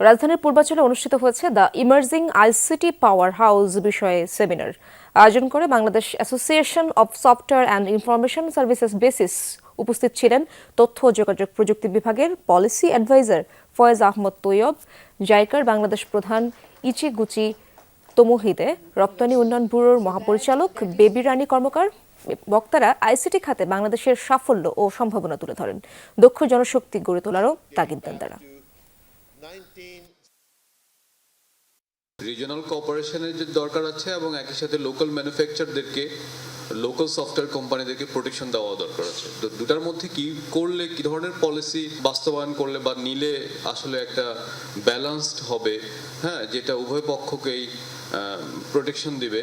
রাজধানীর পূর্বাঞ্চলে অনুষ্ঠিত হয়েছে the emerging ICT power house বিষয়ে সেমিনার। আয়োজন করে Bangladesh association of software and information services BASIS উপস্থিত ছিলেন তথ্য ও যোগাযোগ প্রযুক্তি বিভাগের পলিসি অ্যাডভাইজার ফয়েজ আহমদ তৈয়ব, জাইকার বাংলাদেশ প্রধান ইচি গুচি তমোহিদে রপ্তানি উন্নয়ন ব্যুরোর মহাপরিচালক বেবি রানী কর্মকার, বক্তারা আইসিটি খাতে বাংলাদেশের সাফল্য ও সম্ভাবনা তুলে ধরেন। দক্ষ জনশক্তি গড়ে তোলারও তাগিদ দেন তারা। রিজিওনাল কোঅপারেশনের যে দরকার আছে এবং একই সাথে লোকাল ম্যানুফ্যাকচারদেরকে লোকাল সফটওয়্যার কোম্পানিদেরকে প্রোটেকশন দেওয়া দরকার আছে। তো দুটার মধ্যে কি করলে, কি ধরনের পলিসি বাস্তবায়ন করলে বা নিলে আসলে একটা ব্যালেন্সড হবে হ্যাঁ যেটা উভয় পক্ষকেই প্রোটেকশন দিবে?